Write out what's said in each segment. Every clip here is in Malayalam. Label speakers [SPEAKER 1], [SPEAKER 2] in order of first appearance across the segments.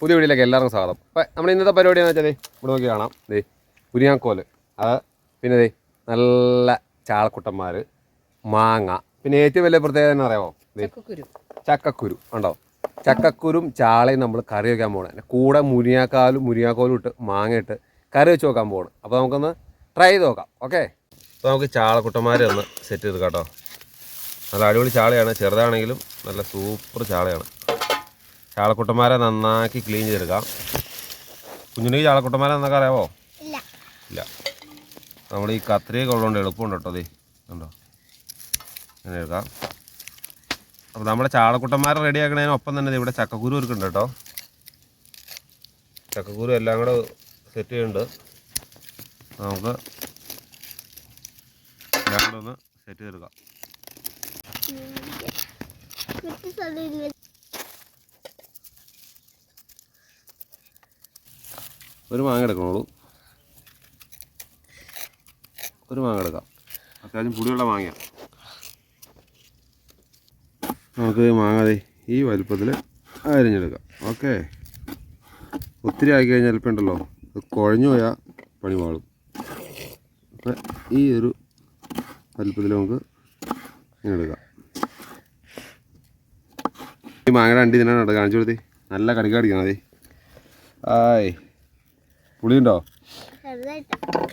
[SPEAKER 1] പുതിയ വീഡിയോയിലേക്ക് എല്ലാവർക്കും സ്വാഗതം. അപ്പം നമ്മുടെ ഇന്നത്തെ പരിപാടി എന്ന് വെച്ചാൽ ഇവിടെ നോക്കി കാണാം. ദേ കുരിയാക്കോൽ. അത് പിന്നെ ദേ നല്ല ചാളക്കുട്ടന്മാർ മാങ്ങ. പിന്നെ ഏറ്റവും വലിയ പ്രത്യേകത എന്ന് അറിയാമോ
[SPEAKER 2] ചക്കക്കുരു.
[SPEAKER 1] ഉണ്ടോ ചക്കക്കുരും ചാളയും നമ്മൾ കറി വയ്ക്കാൻ പോകണം കൂടെ മുരിങ്ങാക്കാലും മുരിങ്ങാക്കോലും ഇട്ട് മാങ്ങ ഇട്ട് കറി വെച്ച് നോക്കാൻ പോകണം അപ്പോൾ നമുക്കൊന്ന് ട്രൈ ചെയ്ത് നോക്കാം. ഓക്കെ അപ്പോൾ നമുക്ക് ചാളക്കുട്ടന്മാരെ ഒന്ന് സെറ്റ് ചെയ്ത് കേട്ടോ. നല്ല അടിപൊളി ചാളയാണ്. ചെറുതാണെങ്കിലും നല്ല സൂപ്പർ ചാളയാണ്. ചാളക്കുട്ടന്മാരെ നന്നാക്കി ക്ലീൻ ചെയ്തെടുക്കാം. കുഞ്ഞുണ്ണിക്ക് ചാളക്കുട്ടന്മാരെ നന്നാക്കി അറിയാവോ
[SPEAKER 3] ഇല്ല.
[SPEAKER 1] നമ്മൾ ഈ കത്രിയൊക്കെ ഉള്ളതുകൊണ്ട് എളുപ്പമുണ്ട് കേട്ടോ അതേ ഉണ്ടോ അങ്ങനെ എടുക്കാം. അപ്പോൾ നമ്മുടെ ചാളക്കുട്ടന്മാരെ റെഡിയാക്കണതിനൊപ്പം തന്നെ ഇവിടെ ചക്കക്കുരു ഒരുക്കുന്നുണ്ട് കേട്ടോ. ചക്കക്കുരു എല്ലാം കൂടെ സെറ്റ് ചെയ്യുന്നുണ്ട്. നമുക്ക് എല്ലാം കൂടെ ഒന്ന് സെറ്റ് ചെയ്തെടുക്കാം. ഒരു മാങ്ങ എടുക്കണുള്ളൂ. ഒരു മാങ്ങ എടുക്കാം. അത്യാവശ്യം പുളിയുള്ള മാങ്ങയാണ് നമുക്ക് മാങ്ങ ഈ വലുപ്പത്തിൽ അരിഞ്ഞെടുക്കാം. ഓക്കെ. ഒത്തിരി ആക്കി കഴിഞ്ഞാൽ ചിലപ്പോൾ ഉണ്ടല്ലോ. കുഴഞ്ഞു പോയാൽ പണി വാളും അപ്പം ഈ ഒരു വലുപ്പത്തിൽ നമുക്ക് ഇങ്ങനെ എടുക്കാം. ഈ മാങ്ങയുടെ അണ്ടി കേട്ടോ കാണിച്ചു കൊടുത്തേ. നല്ല കടിക്കാടിക്കണം അതെ ആയ്. പുളിയുണ്ടോ?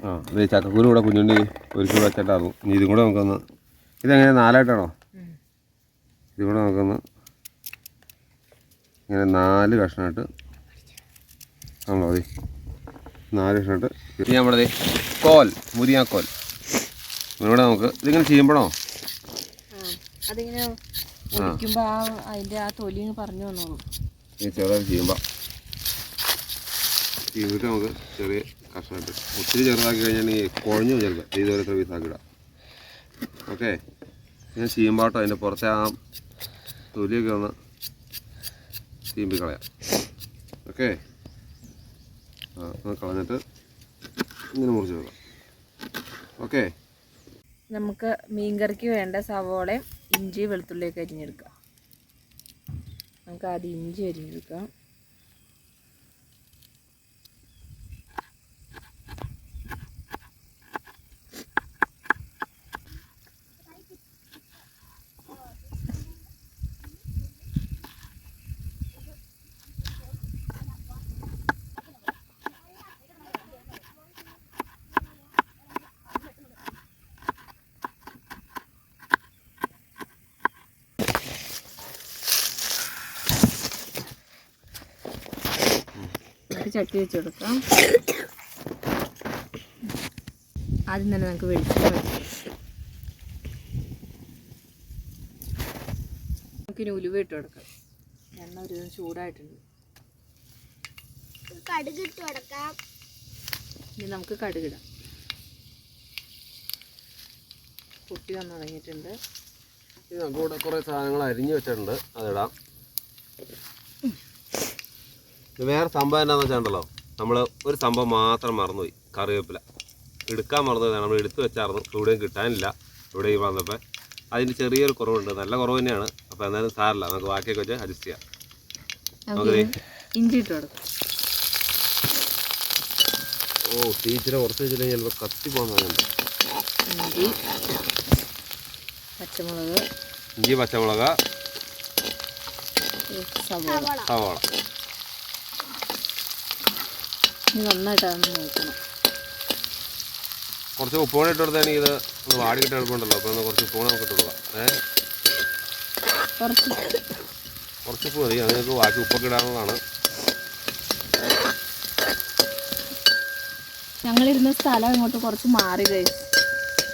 [SPEAKER 1] ആ അതെ ചക്കക്കുരു കൂടെ കുഞ്ഞുണ്ടി ഒരുക്കി വെച്ചിട്ടായിരുന്നു ഇനി ഇതും കൂടെ നമുക്കൊന്ന് ഇതെങ്ങനെ നാലായിട്ടാണോ? ഇതും കൂടെ നമുക്കൊന്ന് ഇങ്ങനെ നാല് കഷ്ണമായിട്ട് ആണല്ലോ അതെ നാല് കഷ്ണമായിട്ട് ഇനി നമ്മുടെ കോൽ മുരിങ്ങാക്കോൽ. ഇവിടെ നമുക്ക് ഇതിങ്ങനെ ചെയ്യുമ്പോഴോ?
[SPEAKER 2] അതിങ്ങനെ ആ അതിന്റെ ആ തൊലി പറഞ്ഞു വന്നോളൂ.
[SPEAKER 1] ഈ ചെറുതായിട്ട് ചെയ്യുമ്പോൾ ചെയ്തിട്ട് നമുക്ക് ചെറിയ കഷ്ണമായിട്ട്. ഒത്തിരി ചെറുതാക്കി കഴിഞ്ഞാൽ ഈ കുഴഞ്ഞു ചിലപ്പോൾ. ഇതുപോലെ ഓരോരുത്തർ പീസാക്കി ഇടാം. ഓക്കെ ഞാൻ ചീമ്പാട്ടോ അതിന്റെ പുറത്തെ ആ തൊലിയൊക്കെ ഒന്ന് ചീമ്പി കളയാം. ഓക്കെ ആ ഒന്ന് കളഞ്ഞിട്ട് ഇങ്ങനെ മുറിച്ച് വെക്കാം. ഓക്കെ
[SPEAKER 2] നമുക്ക് മീൻകറിക്ക് വേണ്ട സവോളയും ഇഞ്ചി വെളുത്തുള്ളിയൊക്കെ അരിഞ്ഞെടുക്കാം. നമുക്ക് ആദ്യം ഇഞ്ചി അരിഞ്ഞെടുക്കാം. ചട്ടി വെച്ച് കൊടുക്കാം. ആദ്യം തന്നെ നമുക്ക് വെളിച്ചെണ്ണ നമുക്ക് നമുക്കിനി ഉലുവ ഇട്ട് കൊടുക്കാം. എണ്ണ ഒരു ചൂടായിട്ടുണ്ട്.
[SPEAKER 3] കൊടുക്കാം.
[SPEAKER 2] ഇനി നമുക്ക് കടുകിടാം പൊട്ടി വന്ന് തുടങ്ങിയിട്ടുണ്ട്.
[SPEAKER 1] ഇത് നമുക്ക് ഇവിടെ കുറേ സാധനങ്ങൾ അരിഞ്ഞു വെച്ചിട്ടുണ്ട്. അതിടാം വേറെ സംഭവം എന്താണെന്ന് വെച്ചാണ്ടല്ലോ നമ്മൾ ഒരു സംഭവം മാത്രം മറന്നുപോയി. കറിവേപ്പില. എടുക്കാൻ മറന്നുപോയി നമ്മൾ എടുത്തു വെച്ചായിരുന്നു. ഇവിടെയും കിട്ടാനില്ല. ഇവിടെയും വന്നപ്പോൾ അതിന് ചെറിയൊരു കുറവുണ്ട്. നല്ല കുറവ് തന്നെയാണ്. അപ്പോൾ എന്നാലും സാറില്ല നമുക്ക് ബാക്കിയൊക്കെ വെച്ച് അഡ്ജസ്റ്റ് ചെയ്യാം.
[SPEAKER 2] നമുക്ക് ഇഞ്ചി ഇട്ട് കൊടുക്കാം.
[SPEAKER 1] ഓ ടീച്ചറെ കുറച്ച് വെച്ചിട്ടുണ്ടെങ്കിൽ ചിലപ്പോൾ കത്തി പോകുന്നുണ്ട്
[SPEAKER 2] ഇഞ്ചി പച്ചമുളക്.
[SPEAKER 1] ഇഞ്ചി പച്ചമുളക്
[SPEAKER 2] സവോള.
[SPEAKER 3] സവള.
[SPEAKER 1] സവാള
[SPEAKER 2] നന്നായിട്ട് അതൊന്ന് നോക്കണം
[SPEAKER 1] കുറച്ച് ഉപ്പ് കൂടെ ഇട്ട് കൊടുത്താണെങ്കിൽ ഇത് ഒന്ന് വാടി കിട്ടാൻ എളുപ്പമുണ്ടല്ലോ അപ്പോൾ ഒന്ന് കുറച്ച് ഉപ്പ് കൂടെ നമുക്ക് ഇട്ട് കൊടുക്കാം. ഏഹ്
[SPEAKER 2] കുറച്ച്
[SPEAKER 1] കുറച്ച് ഉപ്പ് മതി അത് നിങ്ങൾക്ക് ബാക്കി ഉപ്പൊക്കെ ഇടാവുന്നതാണ്
[SPEAKER 2] ഞങ്ങളിരുന്ന സ്ഥലം ഇങ്ങോട്ട് കുറച്ച് മാറി കഴിച്ചു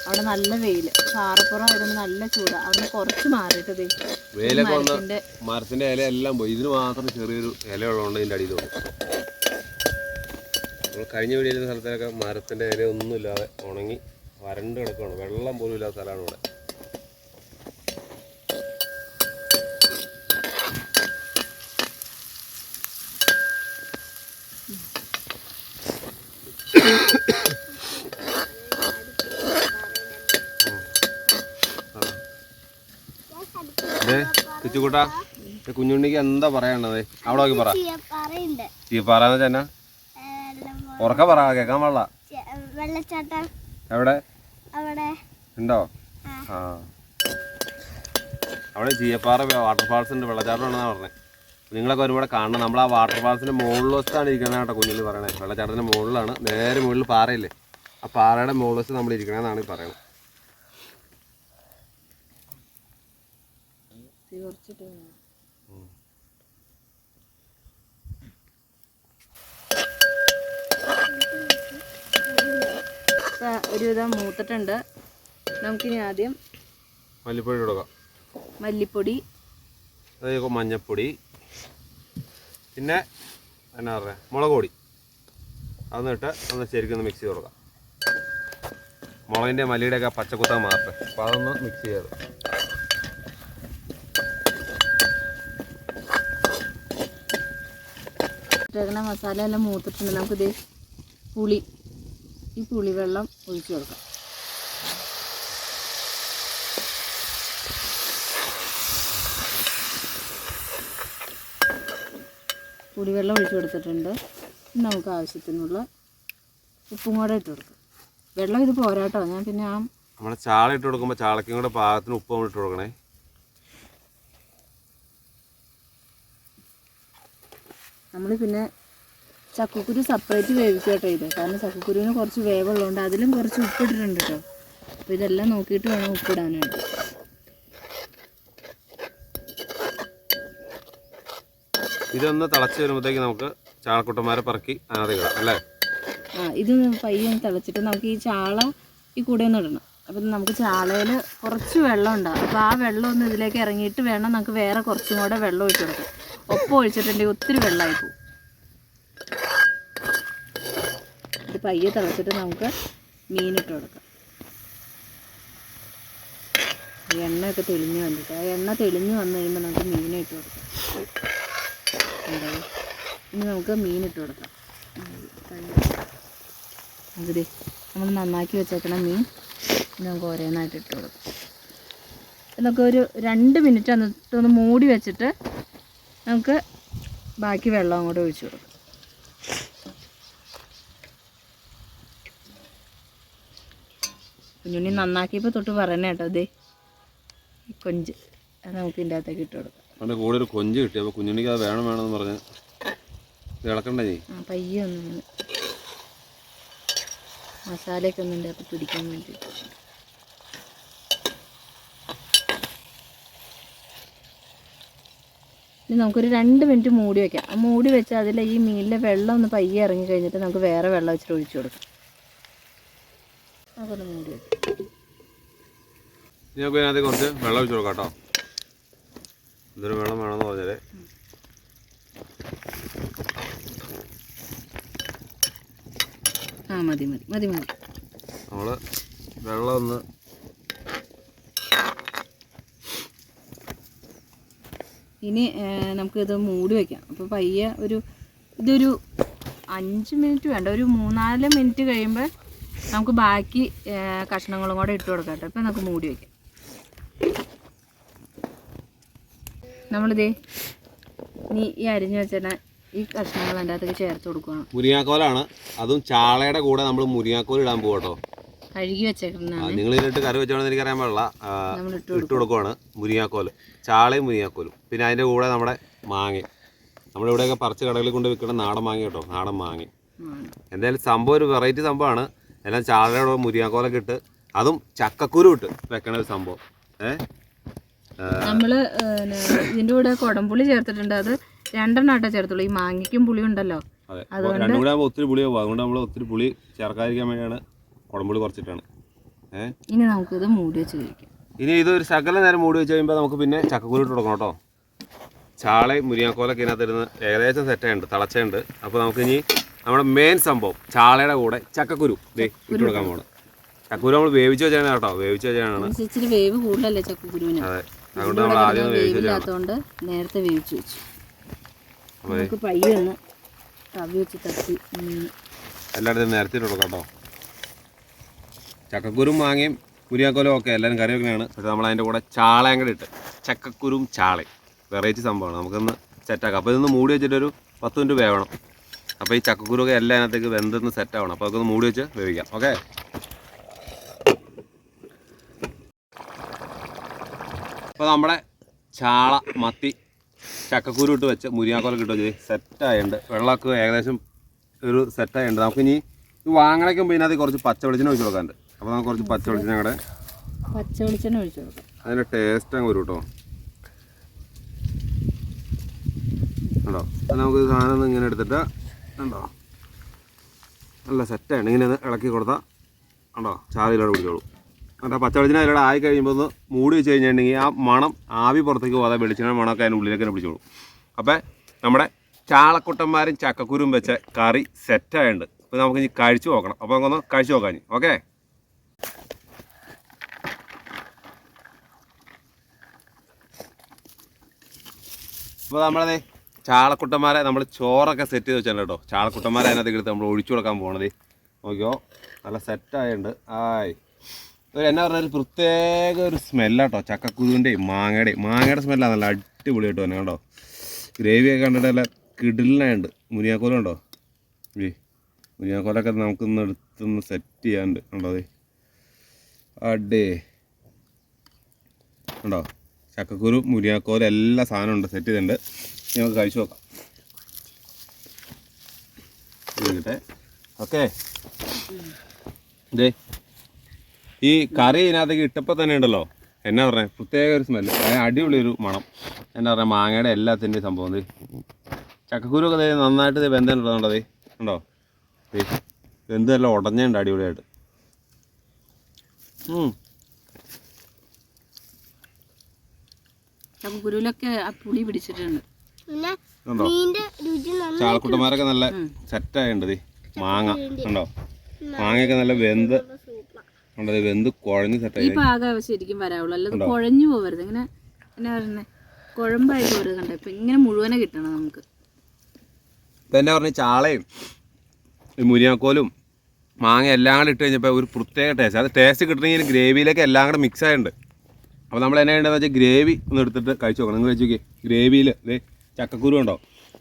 [SPEAKER 2] അവിടെ നല്ല വെയിൽ പാറപ്പുറം ആയതുകൊണ്ട് നല്ല ചൂട്. അവിടെ കുറച്ച് മാറിയിട്ട്
[SPEAKER 1] വെയിലൊക്കെ
[SPEAKER 2] മരത്തിന്റെ
[SPEAKER 1] ഇല എല്ലാം പോയി. ഇതിന് മാത്രം ചെറിയൊരു ഇല ഉള്ളതുകൊണ്ട് ഇതിന്റെ അടിയിൽ നമ്മൾ കഴിഞ്ഞ വീടിയിരുന്ന സ്ഥലത്തൊക്കെ മരത്തിന്റെ ഇല ഒന്നുമില്ലാതെ ഉണങ്ങി വരണ്ട് കിടക്കുകയാണ് വെള്ളം പോലും ഇല്ലാത്ത സ്ഥലമാണ് ഇവിടെ. കിച്ചുകൂട്ടാ കുഞ്ഞുണ്ണിക്ക് എന്താ പറയാനുള്ളത്? അവിടെ നോക്കി പറ. ചീപ്പാറ എന്ന് വെച്ചാൽ ഉറക്ക പറ കേക്കാൻ പാടില്ല.
[SPEAKER 3] വെള്ളച്ചാട്ടം.
[SPEAKER 1] എവിടെ?
[SPEAKER 3] അവിടെ.
[SPEAKER 1] ഉണ്ടോ?
[SPEAKER 3] ആ.
[SPEAKER 1] അവിടെ ചീയപ്പാറ വാട്ടർഫാൾസ് ഉണ്ട്. വെള്ളച്ചാട്ടമാണെന്നാ പറഞ്ഞത് നിങ്ങളൊക്കെ ഒരുപാട് കാണണം. നമ്മൾ ആ വാട്ടർഫാൾസിന്റെ മുകളിൽ വശത്താണ് ഇരിക്കണത് കേട്ടോ കുഞ്ഞിൽ പറയണേ. വെള്ളച്ചാട്ടത്തിന്റെ മുകളിലാണ്. നേരെ മുകളിൽ പാറയില്ലേ? ആ പാറയുടെ മുകളിൽ നമ്മൾ ഇരിക്കണമെന്നാണ് ഈ
[SPEAKER 2] പറയണത് കുറച്ചിട്ട് വേണം. ഇപ്പൊ ഒരുവിധം മൂത്തിട്ടുണ്ട്. നമുക്കിനി ആദ്യം
[SPEAKER 1] മല്ലിപ്പൊടി കൊടുക്കാം
[SPEAKER 2] മല്ലിപ്പൊടി.
[SPEAKER 1] മഞ്ഞപ്പൊടി. പിന്നെ എന്നാ പറയുക മുളക് പൊടി. അതൊന്നിട്ട് ഒന്ന് ശരിക്കും ഒന്ന് മിക്സ് ചെയ്ത് കൊടുക്കാം. മുളകിന്റെ മല്ലിയുടെ ഒക്കെ പച്ചക്കുത്താൻ മാത്രം. അപ്പോൾ അതൊന്ന് മിക്സ് ചെയ്ത്
[SPEAKER 2] ഇട്ടേക്കണ മസാല എല്ലാം മൂത്തിട്ടുണ്ട്. നമുക്കിത് പുളി ഈ പുളിവെള്ളം ഒഴിച്ചു കൊടുക്കാം. പുളിവെള്ളം ഒഴിച്ചു കൊടുത്തിട്ടുണ്ട്. നമുക്ക് ആവശ്യത്തിനുള്ള ഉപ്പും കൂടെ ഇട്ട് കൊടുക്കാം. വെള്ളം ഇത് പോരാട്ടോ ഞാൻ പിന്നെ ആ
[SPEAKER 1] നമ്മൾ ചാള ഇട്ട് കൊടുക്കുമ്പോൾ ചാളക്കും കൂടെ പാകത്തിന് ഉപ്പ് ഇട്ട് കൊടുക്കണേ.
[SPEAKER 2] നമ്മൾ പിന്നെ ചക്കക്കുരു സെപ്പറേറ്റ് വേവിക്കുക കേട്ടോ ഇത്. കാരണം ചക്കക്കുരുവിന് കുറച്ച് വേവുള്ളതുകൊണ്ട് അതിലും കുറച്ച് ഉപ്പിട്ടിട്ടുണ്ട് കേട്ടോ. അപ്പോൾ ഇതെല്ലാം നോക്കിയിട്ട് വേണം ഉപ്പിടാനായിട്ട്.
[SPEAKER 1] ഇതൊന്ന് തിളച്ച് വരുമ്പോഴത്തേക്ക് നമുക്ക് ചാളക്കുട്ടന്മാരെ പറക്കി ഇടാം അല്ലേ?
[SPEAKER 2] ആ ഇത് പയ്യെ ഒന്ന് തിളച്ചിട്ട് നമുക്ക് ഈ ചാള ഈ കൂടെ ഒന്ന് ഇടണം. അപ്പം നമുക്ക് ചാളയിൽ കുറച്ച് വെള്ളം ഉണ്ടാകും അപ്പോൾ ആ വെള്ളം ഒന്ന് ഇതിലേക്ക് ഇറങ്ങിയിട്ട് വേണം നമുക്ക് വേറെ കുറച്ചും കൂടെ വെള്ളം ഒഴിച്ചു കൊടുക്കാം ഒപ്പം ഒഴിച്ചിട്ടുണ്ടെങ്കിൽ ഒത്തിരി വെള്ളമായി പോകും. ഇത് പയ്യെ തിളച്ചിട്ട് നമുക്ക് മീനിട്ട് കൊടുക്കാം. എണ്ണയൊക്കെ തെളിഞ്ഞ് വന്നിട്ട് ആ എണ്ണ തെളിഞ്ഞ് വന്നു കഴിയുമ്പോൾ നമുക്ക് മീനിട്ട് കൊടുക്കാം? ഇനി നമുക്ക് മീനിട്ട് കൊടുക്കാം. അതിൽ നമ്മൾ നന്നാക്കി വെച്ചേക്കണ മീൻ നമുക്ക് ഓരോന്നായിട്ട് ഇട്ട് കൊടുക്കാം. നമുക്ക് ഒരു രണ്ട് മിനിറ്റ് എന്നിട്ടൊന്ന് മൂടി വെച്ചിട്ട് നമുക്ക് ബാക്കി വെള്ളം അങ്ങോട്ട് ഒഴിച്ചു കൊടുക്കാം. കുഞ്ഞുണ്ണി നന്നാക്കിയപ്പോൾ തൊട്ട് പറയണേ കേട്ടോ അതെ കൊഞ്ച് അത് നമുക്ക് ഇതിന്റെ അകത്തേക്ക് ഇട്ട് കൊടുക്കാം.
[SPEAKER 1] അവന്റെ കൂടെ ഒരു കൊഞ്ച് കിട്ടി. അപ്പോൾ കുഞ്ഞുണ്ണിക്ക് അത് വേണം വേണമെന്ന് പറഞ്ഞ് ഇളക്കണ്ടേ
[SPEAKER 2] ആ പയ്യെ ഒന്ന് മസാലയൊക്കെ ഒന്ന് ഇതിന്റെ അകത്ത് പിടിക്കാൻ വേണ്ടി ഇനി നമുക്കൊരു രണ്ട് മിനിറ്റ് മൂടി വെക്കാം. ആ മൂടി വെച്ച് അതിൽ ഈ മീനിലെ വെള്ളം ഒന്ന് പയ്യെ ഇറങ്ങി കഴിഞ്ഞിട്ട് നമുക്ക് വേറെ വെള്ളം വെച്ചിട്ട് ഒഴിച്ചു കൊടുക്കാം. നമുക്കൊന്ന് മൂടി വെക്കാം.
[SPEAKER 1] നമുക്ക് ഇതിനകത്ത് കുറച്ച് വെള്ളം ഒഴിച്ചു കൊടുക്കാം കേട്ടോ. എന്തൊരു വെള്ളം വേണമെന്ന് പറഞ്ഞാൽ
[SPEAKER 2] ആ മതി മതി മതി മതി.
[SPEAKER 1] നമ്മൾ വെള്ളം ഒന്ന്
[SPEAKER 2] ഇനി നമുക്ക് ഇത് മൂടി വെക്കാം. അപ്പോൾ പയ്യെ ഒരു ഇതൊരു അഞ്ച് മിനിറ്റ് വേണ്ട ഒരു മൂന്നാൽ മിനിറ്റ് കഴിയുമ്പോൾ നമുക്ക് ബാക്കി കഷ്ണങ്ങളും കൂടെ ഇട്ട് കൊടുക്കാം കേട്ടോ. ഇപ്പം നമുക്ക് മൂടി വയ്ക്കാം നമ്മളിതേ നീ ഈ അരിഞ്ഞു വെച്ചാൽ ഈ കഷ്ണങ്ങൾ അതിന്റെ അകത്തേക്ക് ചേർത്ത് കൊടുക്കണം.
[SPEAKER 1] മുരിങ്ങാക്കോലാണ്. അതും ചാളയുടെ കൂടെ നമ്മൾ മുരിങ്ങാക്കോൽ ഇടാൻ പോകട്ടോ കേട്ടോ.
[SPEAKER 2] കഴുകി വെച്ചേക്കുന്നതാണ്.
[SPEAKER 1] നിങ്ങൾ ഇതിലിട്ട് കറി വെച്ചോണെന്ന് എനിക്കറിയാൻ പാടില്ല.
[SPEAKER 2] ഇട്ട്
[SPEAKER 1] കൊടുക്കുവാണ് മുരിങ്ങാക്കോൽ. ചാളയും മുരിങ്ങാക്കോലും. പിന്നെ അതിന്റെ കൂടെ നമ്മുടെ മാങ്ങ. നമ്മുടെ ഇവിടെയൊക്കെ പറിച്ച് കടകളിൽ കൊണ്ട് വിൽക്കുന്ന നാടൻ മാങ്ങ കേട്ടോ. നാടൻ മാങ്ങ. എന്തായാലും സംഭവം ഒരു വെറൈറ്റി സംഭവമാണ്. എല്ലാം ചാളയുടെ മുരിങ്ങാക്കോലൊക്കെ ഇട്ട് അതും ചക്കക്കുരു ഇട്ട് വെക്കണ ഒരു സംഭവം. ഏ?
[SPEAKER 2] നമ്മൾ ഇതിന്റെ ഇതിന്റെ കൂടെ കുടംപുളി ചേർത്തിട്ടുണ്ട്. അത് രണ്ടെണ്ണം ആട്ടെ ചേർത്തുള്ളൂ. ഈ മാങ്ങയ്ക്കും പുളി ഉണ്ടല്ലോ.
[SPEAKER 1] അതുകൊണ്ട് ഒത്തിരി പുളിയാവും അതുകൊണ്ട് നമ്മൾ ഒത്തിരി പുളി ചേർക്കാതിരിക്കാൻ വേണ്ടിയാണ് കുടംപുളി കുറച്ചിട്ടാണ്.
[SPEAKER 2] ഇനി നമുക്ക് ഇത് മൂടി വെച്ച് കഴിക്കാം.
[SPEAKER 1] ഇനി ഇത് ഒരു ശകല നേരം മൂടി വെച്ച് കഴിയുമ്പോൾ നമുക്ക് പിന്നെ ചക്കക്കുരു ഇട്ട് കൊടുക്കണം കേട്ടോ. ചാളയും മുരിങ്ങാക്കോലൊക്കെ ഇതിനകത്ത് ഇരുന്ന് ഏകദേശം സെറ്റായിട്ടുണ്ട് തിളച്ചുണ്ട്. അപ്പോൾ നമുക്ക് ഇനി നമ്മുടെ മെയിൻ സംഭവം ചാളയുടെ കൂടെ ചക്കക്കുരു. ദേ ഇട്ട് കൊടുക്കാൻ പോകണം ചക്കക്കുരു നമ്മൾ വേവിച്ച് വെച്ചാണ് കേട്ടോ വേവിച്ച് വെച്ചാണ് അതെ. അതുകൊണ്ട് നമ്മൾ ആദ്യം
[SPEAKER 2] വേവില്ലാത്തതുകൊണ്ട് നേരത്തെ വേവിച്ച് വെച്ചു. നമുക്ക് പയ്യെ ഒന്ന് തവി വെച്ച് തട്ടി
[SPEAKER 1] എല്ലായിടത്തും നേരത്തെ കൊടുക്കാം കേട്ടോ. ചക്കക്കുരും മാങ്ങയും കുരിയാക്കോലും ഒക്കെ എല്ലാവരും കറി വെക്കുന്നതാണ് പക്ഷേ നമ്മൾ അതിന്റെ കൂടെ ചാളയും കൂടെ ഇട്ട്. ചക്കക്കുരും ചാളയും. വെറൈറ്റി സംഭവമാണ്. നമുക്കൊന്ന് സെറ്റാക്കാം അപ്പോൾ ഇതൊന്ന് മൂടി വെച്ചിട്ടൊരു പത്ത് മിനിറ്റ് വേവണം. അപ്പോൾ ഈ ചക്കക്കുരുമൊക്കെ എല്ലാം അതിനകത്തേക്ക് വെന്തെന്ന് സെറ്റാവണം അപ്പോൾ അതൊക്കെ ഒന്ന് മൂടി വെച്ച് വേവിക്കാം. ഓക്കെ അപ്പോൾ നമ്മുടെ ചാള മത്തി ചക്കക്കുരു ഇട്ട് വെച്ച് മുരിങ്ങാക്കോലൊക്കെ ഇട്ട് വെച്ച് സെറ്റായുണ്ട്. വെള്ളമൊക്കെ ഏകദേശം ഒരു സെറ്റായുണ്ട്. നമുക്കിനി ഈ വാങ്ങണയ്ക്കും പിന്നെ അത് കുറച്ച് പച്ച വെളിച്ചെണ്ണ ഒഴിച്ച് കൊടുക്കാനുണ്ട്. അപ്പോൾ നമുക്ക് കുറച്ച് പച്ച വെളിച്ചെണ്ണ കൂടെ
[SPEAKER 2] പച്ച വെളിച്ചെണ്ണ ഒഴിച്ചു കൊടുക്കാം.
[SPEAKER 1] അതിന്റെ ടേസ്റ്റ് അങ്ങ് വരും കേട്ടോ ഉണ്ടോ അത് നമുക്ക് സാധനം ഇങ്ങനെ എടുത്തിട്ട് ഉണ്ടോ നല്ല സെറ്റാണ് ഇങ്ങനെ ഇളക്കി കൊടുത്താൽ ഉണ്ടോ ചാതിയിലോടെ പിടിച്ചോളൂ. ആ പച്ചവെളിച്ചെണ്ണ അതിലൂടെ ആയി കഴിയുമ്പോൾ ഒന്ന് മൂടി വെച്ച് കഴിഞ്ഞിട്ടുണ്ടെങ്കിൽ ആ മണം ആവി പുറത്തേക്ക് പോകാതെ വെളിച്ചെണ്ണ മണമൊക്കെ അതിന്റെ ഉള്ളിലേക്ക് പിടിച്ചോളൂ. അപ്പോൾ നമ്മുടെ ചാളക്കുട്ടന്മാരും ചക്കക്കുരും വെച്ച കറി സെറ്റായുണ്ട് അപ്പോൾ നമുക്ക് ഇനി കഴിച്ചു നോക്കണം. അപ്പോൾ നമുക്കൊന്ന് കഴിച്ചു നോക്കാം ഇനി. ഓക്കെ അപ്പോൾ നമ്മളതേ ചാളക്കുട്ടന്മാരെ നമ്മൾ ചോറൊക്കെ സെറ്റ് ചെയ്ത് വെച്ചാൽ കേട്ടോ. ചാളക്കുട്ടന്മാരെ അതിനകത്ത് എടുത്ത് നമ്മൾ ഒഴിച്ചു കൊടുക്കാൻ പോകണത് നോക്കിയോ? നല്ല സെറ്റായുണ്ട് ആയ്. ഒരു എന്നാ പറഞ്ഞാൽ ഒരു പ്രത്യേക ഒരു സ്മെല്ലാട്ടോ. ചക്കക്കുരുവിന്റെയും മാങ്ങയുടെയും മാങ്ങയുടെ സ്മെല്ലാണ് നല്ല അടിപൊളിയായിട്ട് തന്നെ കേട്ടോ ഗ്രേവിയൊക്കെ കണ്ടിട്ട് നല്ല കിടിലിനായുണ്ട്. മുരിങ്ങാക്കോലുണ്ടോ ഈ മുരിങ്ങാക്കോലൊക്കെ നമുക്കൊന്ന് എടുത്തൊന്ന് സെറ്റ് ചെയ്യാനുണ്ട്. ഉണ്ടോ അതെ അടേ. ഉണ്ടോ ചക്കക്കുരു മുരിങ്ങാക്കോൽ എല്ലാ സാധനവും ഉണ്ട്. സെറ്റ് ചെയ്തിട്ടുണ്ട്. നമുക്ക് കഴിച്ചു നോക്കാം. ഓക്കെ ഇതേ ഈ കറി ഇതിനകത്തേക്ക് ഇട്ടപ്പോൾ തന്നെ ഉണ്ടല്ലോ. എന്നാ പറഞ്ഞത് പ്രത്യേക ഒരു സ്മെല്ല് അടിപൊളി ഒരു മണം. എന്നാ പറയുക മാങ്ങയുടെ എല്ലാത്തിന്റെയും സംഭവം ഇത് ചക്കക്കുരു ഒക്കെ നന്നായിട്ട് ഇത് ഉണ്ടോ ദേ? ഉണ്ടോ? ദേ വെന്തെല്ലാം ഉടഞ്ഞുണ്ട് അടിപൊളിയായിട്ട്.
[SPEAKER 2] ചക്കക്കുരുവിലൊക്കെ പുളി പിടിച്ചിട്ടുണ്ട്.
[SPEAKER 1] ചാളക്കുട്ടന്മാരൊക്കെ നല്ല സെറ്റായിട്ടുണ്ട് ദേ. മാങ്ങ. ഉണ്ടോ? മാങ്ങയൊക്കെ നല്ല വെന്ത് ഉണ്ടത് വെന്ത് കുഴഞ്ഞ്
[SPEAKER 2] ഈ
[SPEAKER 1] സെറ്റായി
[SPEAKER 2] പാകം ശരിക്കും വരാവുള്ളൂ. അല്ലാതെ കുഴഞ്ഞു പോവരുത്. ഇങ്ങനെ എന്നാ പറയുന്നത് കുഴമ്പായി പോരുത് കണ്ടോ? ഇപ്പൊ ഇങ്ങനെ മുഴുവനെ കിട്ടണം നമുക്ക്.
[SPEAKER 1] ഇപ്പം എന്നാ പറഞ്ഞ ചാളയും ഈ മുരിങ്ങാക്കോലും മാങ്ങ എല്ലാം കൂടെ ഇട്ട് കഴിഞ്ഞപ്പോൾ ഒരു പ്രത്യേക ടേസ്റ്റ് അത് ടേസ്റ്റ് കിട്ടണമെങ്കിൽ ഗ്രേവിയിലേക്ക് എല്ലാം കൂടെ മിക്സ് ആയിട്ടുണ്ട്. അപ്പോൾ നമ്മൾ എന്നാ വേണ്ടതെന്ന് വെച്ചാൽ ഗ്രേവി ഒന്ന് എടുത്തിട്ട് കഴിച്ചു നോക്കണം. നിങ്ങൾ വെച്ച് നോക്കി ഗ്രേവിയിൽ ഇതേ ചക്കക്കുരു ഉണ്ടോ?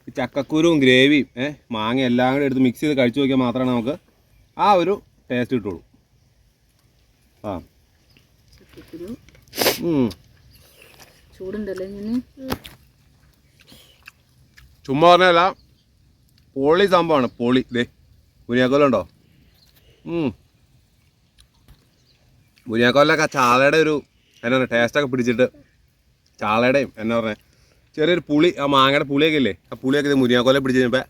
[SPEAKER 1] ഈ ചക്കക്കുരുവും ഗ്രേവിയും ഏഹ് മാങ്ങ എല്ലാം കൂടെ എടുത്ത് മിക്സ് ചെയ്ത് കഴിച്ചു നോക്കിയാൽ മാത്രമേ നമുക്ക് ആ ഒരു ടേസ്റ്റ് കിട്ടുള്ളൂ. ആ.
[SPEAKER 2] ചൂടുണ്ടല്ലോ ഇങ്ങനെ.
[SPEAKER 1] ചുമ്മാ പറഞ്ഞല്ല പൊളി സംഭവമാണ് പൊളി. ദേ മുരിങ്ങാക്കോലുണ്ടോ കുനിയാക്കോലൊക്കെ ആ ചാളയുടെ ഒരു എന്നാ പറയുക ടേസ്റ്റൊക്കെ പിടിച്ചിട്ട് ചാളയുടെയും എന്നാ പറഞ്ഞ ചെറിയൊരു പുളി ആ മാങ്ങയുടെ പുളിയൊക്കെ ഇല്ലേ? ആ പുളിയൊക്കെ ഇത് മുരിങ്ങാക്കോലെ പിടിച്ച് കഴിഞ്ഞപ്പോൾ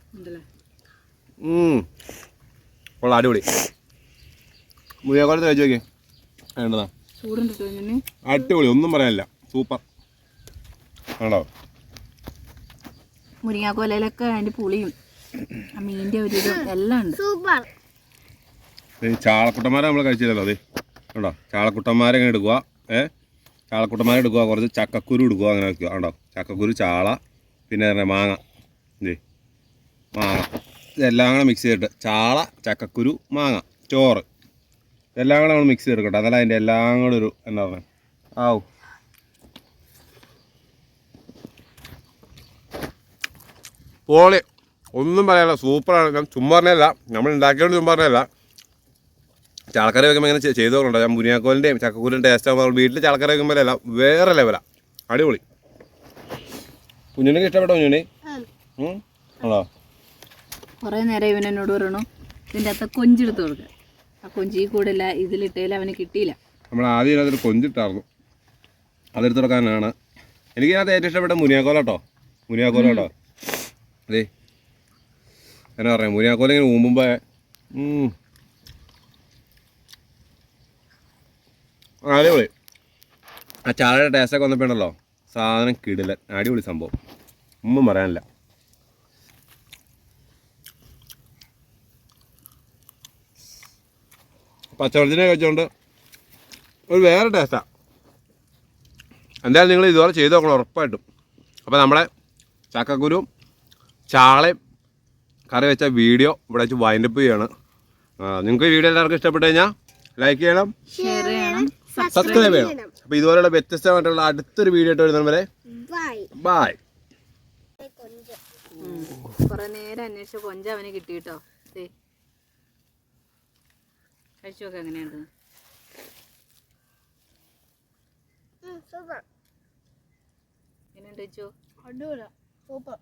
[SPEAKER 1] കൊള്ളാം അടിപൊളി. മുരിയാക്കോലത്തെ കഴിച്ചു നോക്കിയേ. വേണ്ടതാ. അടിപൊളി ഒന്നും പറയാനില്ല. സൂപ്പർ. ആണോ
[SPEAKER 2] മുരിങ്ങാക്കോലയിലൊക്കെ അതിന്റെ പുളിയും മീനിന്റെ ഒരു ഇതും എല്ലാം ഉണ്ട്.
[SPEAKER 3] സൂപ്പർ.
[SPEAKER 1] ചാളക്കുട്ടന്മാരെ നമ്മൾ കഴിച്ചില്ലല്ലോ അതെ ഉണ്ടോ ചാളക്കുട്ടന്മാരെ ഇങ്ങനെ എടുക്കുക ഏ? ചാളക്കുട്ടന്മാരെ എടുക്കുക കുറച്ച് ചക്കക്കുരു എടുക്കുക അങ്ങനെ വെക്കുക ഉണ്ടോ ചക്കക്കുരു ചാള പിന്നെ പറഞ്ഞ മാങ്ങ ഇതേ മാങ്ങ. ഇതെല്ലാം കൂടെ മിക്സ് ചെയ്തിട്ട് ചാള ചക്കക്കുരു മാങ്ങ ചോറ്. ഇതെല്ലാം കൂടെ നമ്മൾ മിക്സ് ചെയ്തെടുക്കട്ടെ അതല്ല അതിന്റെ എല്ലാം കൂടെ ഒരു എന്താ പറയുക ആവും. പോളി. ഒന്നും പറയാനില്ല. സൂപ്പറാണ് ഞാൻ ചുമ്മാ പറഞ്ഞല്ല നമ്മൾ ഉണ്ടാക്കിയോണ്ട് ചുമ്മാ പറഞ്ഞല്ല ചാളക്കറി വെക്കുമ്പോൾ ഇങ്ങനെ ചെയ്ത് നോക്കണ്ട ഞാൻ മുരിയാക്കോലിന്റെയും ചക്കക്കൂരിന്റെ ടേസ്റ്റ് ആകുമ്പോൾ വീട്ടിൽ ചാളക്കറി വെക്കുമ്പോഴല്ല വേറെ ലെവലാ അടിപൊളി. കുഞ്ഞുണ്ണിക്ക് ഇഷ്ടപ്പെട്ടോ കുഞ്ഞുണ്ണി? ആണോ?
[SPEAKER 2] കുറേ നേരം ഇവൻ പറയണോ പറയണു ഇതിന്റെ അകത്ത് കൊഞ്ചെടുത്ത് കൊടുക്കുക കൊഞ്ച് കൂടില്ല ഇതിലിട്ടേൽ അവന് കിട്ടിയില്ല.
[SPEAKER 1] നമ്മൾ ആദ്യം അതിൽ കൊഞ്ചിട്ടായിരുന്നു അതെടുത്ത് കൊടുക്കാനാണ്. എനിക്ക് അതിനകത്ത് ഏറ്റവും ഇഷ്ടപ്പെട്ട മുനിയാക്കോല കേട്ടോ മുനിയാക്കോല കേട്ടോ അതെ എന്നാ പറയാം മുനിയാക്കോല ഇങ്ങനെ ഊമ്പുമ്പോ. അടിപൊളി. ആ ചാളയുടെ ടേസ്റ്റൊക്കെ വന്നപ്പോൾ ഉണ്ടല്ലോ സാധനം കിടിലൻ. അടിപൊളി സംഭവം. ഒന്നും പറയാനില്ല. പച്ചവെള്ളത്തിനെ കഴിച്ചുകൊണ്ട് ഒരു വേറെ ടേസ്റ്റാണ് എന്തായാലും നിങ്ങൾ ഇതുപോലെ ചെയ്ത് നോക്കണം ഉറപ്പായിട്ടും. അപ്പോൾ നമ്മളെ ചക്കക്കുരും ചാളയും കറി വെച്ച വീഡിയോ ഇവിടെ വെച്ച് വൈൻഡപ്പ് ചെയ്യാണ്. നിങ്ങൾക്ക് ഈ വീഡിയോ എല്ലാവർക്കും ഇഷ്ടപ്പെട്ട് കഴിഞ്ഞാൽ ലൈക്ക് ചെയ്യണം
[SPEAKER 2] ഷെയർ ചെയ്യണം
[SPEAKER 1] സബ്സ്ക്രൈബ് ചെയ്യണം. അപ്പോൾ ഇതുപോലെയുള്ള വ്യത്യസ്തമായിട്ടുള്ള അടുത്തൊരു വീഡിയോ ആയിട്ട് വരുന്നത് വരെ
[SPEAKER 3] ബൈ
[SPEAKER 1] ബായ്
[SPEAKER 2] കുറേ നേരം അന്വേഷിച്ച കൊഞ്ച അവന് കിട്ടി കേട്ടോ ദേ. കഴിച്ചു നോക്കാം എങ്ങനെയുണ്ട് എങ്ങനെയുണ്ട് വെച്ചു
[SPEAKER 3] അടിപൊളിയാ. സൂപ്പർ